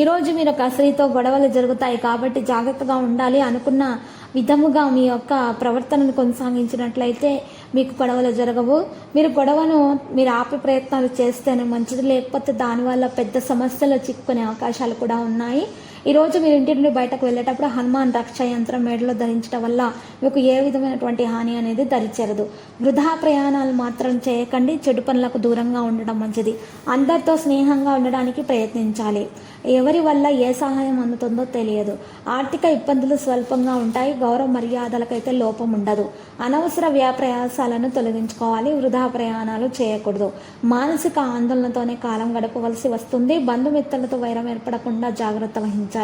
ఈరోజు మీరు ఒక స్త్రీతో గొడవలు జరుగుతాయి కాబట్టి జాగ్రత్తగా ఉండాలి అనుకున్న విధముగా మీ యొక్క ప్రవర్తనను కొనసాగించినట్లయితే మీకు గొడవలు జరగవు. మీరు గొడవను మీరు ఆపే ప్రయత్నాలు చేస్తేనే మంచిది. లేకపోతే దానివల్ల పెద్ద సమస్యలు చిక్కుకునే అవకాశాలు కూడా ఉన్నాయి. ఈరోజు మీరు ఇంటి నుండి బయటకు వెళ్ళేటప్పుడు హనుమాన్ రక్ష యంత్రం మెడలో ధరించడం వల్ల మీకు ఏ విధమైనటువంటి హాని అనేది దరిచేరదు వృధా ప్రయాణాలు మాత్రం చేయకండి. చెడు పనులకు దూరంగా ఉండడం మంచిది. అందరితో స్నేహంగా ఉండడానికి ప్రయత్నించాలి. ఎవరి వల్ల ఏ సహాయం అందుతుందో తెలియదు. ఆర్థిక ఇబ్బందులు స్వల్పంగా ఉంటాయి. గౌరవ మర్యాదలకైతే లోపం ఉండదు. అనవసర వ్యాప్రయాసాలను తొలగించుకోవాలి. వృధా ప్రయాణాలు చేయకూడదు. మానసిక ఆందోళనతోనే కాలం గడపవలసి వస్తుంది. బంధుమిత్రులతో వైరం ఏర్పడకుండా జాగ్రత్త వహించాలి.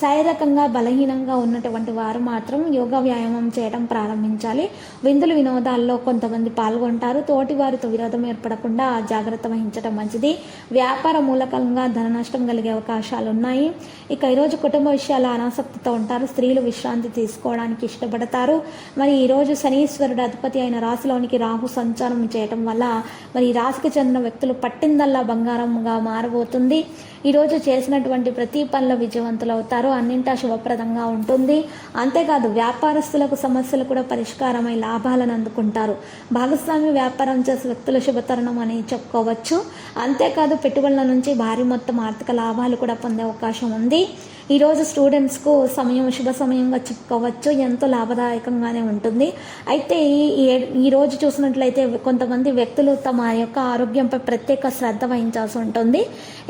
శారీరకంగా బలహీనంగా ఉన్నటువంటి వారు మాత్రం యోగా వ్యాయామం చేయడం ప్రారంభించాలి. విందులు వినోదాల్లో కొంతమంది పాల్గొంటారు. తోటి వారితో విరోధం ఏర్పడకుండా జాగ్రత్త వహించడం మంచిది. వ్యాపార మూలకంగా ధన నష్టం కలిగే అవకాశాలు ఉన్నాయి ఇక ఈరోజు కుటుంబ విషయాల అనాసక్తితో ఉంటారు. స్త్రీలు విశ్రాంతి తీసుకోవడానికి ఇష్టపడతారు. మరి ఈరోజు శనీశ్వరుడు అధిపతి అయిన రాశిలోనికి రాహు సంచారం చేయటం వల్ల మరి ఈ రాశికి చెందిన వ్యక్తులు పట్టిందల్లా బంగారంగా మారబోతుంది. ఈరోజు చేసినటువంటి ప్రతి పనుల విజయం అవుతారు అన్నింటా శుభప్రదంగా ఉంటుంది. అంతేకాదు వ్యాపారస్తులకు సమస్యలు కూడా పరిష్కారమై లాభాలను అందుకుంటారు. భాగస్వామి వ్యాపారం చేసే వ్యక్తుల శుభతరుణం అని చెప్పుకోవచ్చు. అంతేకాదు పెట్టుబడుల నుంచి భారీ మొత్తం ఆర్థిక లాభాలు కూడా పొందే అవకాశం ఉంది. ఈరోజు స్టూడెంట్స్కు సమయం శుభ సమయంగా చెప్పుకోవచ్చు. ఎంతో లాభదాయకంగానే ఉంటుంది. అయితే ఈ ఈరోజు రోజు చూసినట్లయితే కొంతమంది వ్యక్తులు తమ యొక్క ఆరోగ్యంపై ప్రత్యేక శ్రద్ధ వహించాల్సి ఉంటుంది.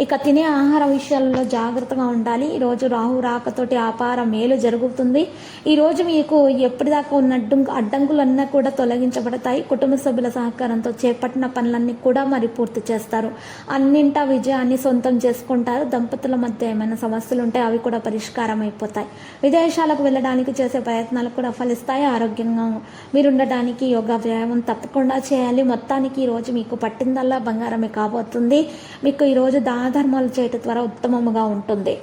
ఇక తినే ఆహార విషయాల్లో జాగ్రత్తగా ఉండాలి. ఈరోజు రాహు రాకతోటి అపార మేలు జరుగుతుంది. ఈరోజు మీకు ఎప్పటిదాకా ఉన్న అడ్డంకులన్నీ కూడా తొలగించబడతాయి. కుటుంబ సభ్యుల సహకారంతో చేపట్టిన పనులన్నీ కూడా మరి పూర్తి చేస్తారు. అన్నింటా విజయాన్ని సొంతం చేసుకుంటారు. దంపతుల మధ్య ఏమైనా సమస్యలు ఉంటే అవి కూడా కూడా పరిష్కారం అయిపోతాయి విదేశాలకు వెళ్ళడానికి చేసే ప్రయత్నాలు కూడా ఫలిస్తాయి ఆరోగ్యంగా. మీరు ఉండడానికి యోగా వ్యాయామం తప్పకుండా చేయాలి. మొత్తానికి ఈరోజు మీకు పట్టిందల్లా బంగారమే కాబోతుంది. మీకు ఈరోజు దాన ధర్మాలు చేయటం ద్వారా ఉత్తమముగా ఉంటుంది.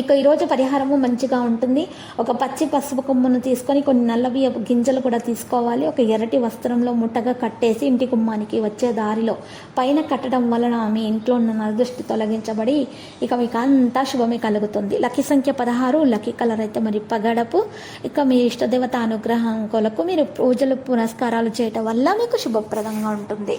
ఇక ఈరోజు పరిహారము మంచిగా ఉంటుంది. ఒక పచ్చి పసుపు కొమ్మును తీసుకొని కొన్ని నల్ల గింజలు కూడా తీసుకోవాలి. ఒక ఎర్రటి వస్త్రంలో ముట్టగా కట్టేసి ఇంటి గుమ్మానికి వచ్చే దారిలో పైన కట్టడం వలన మీ ఇంట్లో ఉన్న నరదృష్టి తొలగించబడి ఇక మీకు అంతా శుభమే కలుగుతుంది. లక్కీ సంఖ్య పదహారు లక్కీ కలర్ అయితే మరి పగడపు. ఇక మీ ఇష్టదేవత అనుగ్రహం కొలకు మీరు పూజలు పునస్కారాలు చేయటం వల్ల మీకు శుభప్రదంగా ఉంటుంది.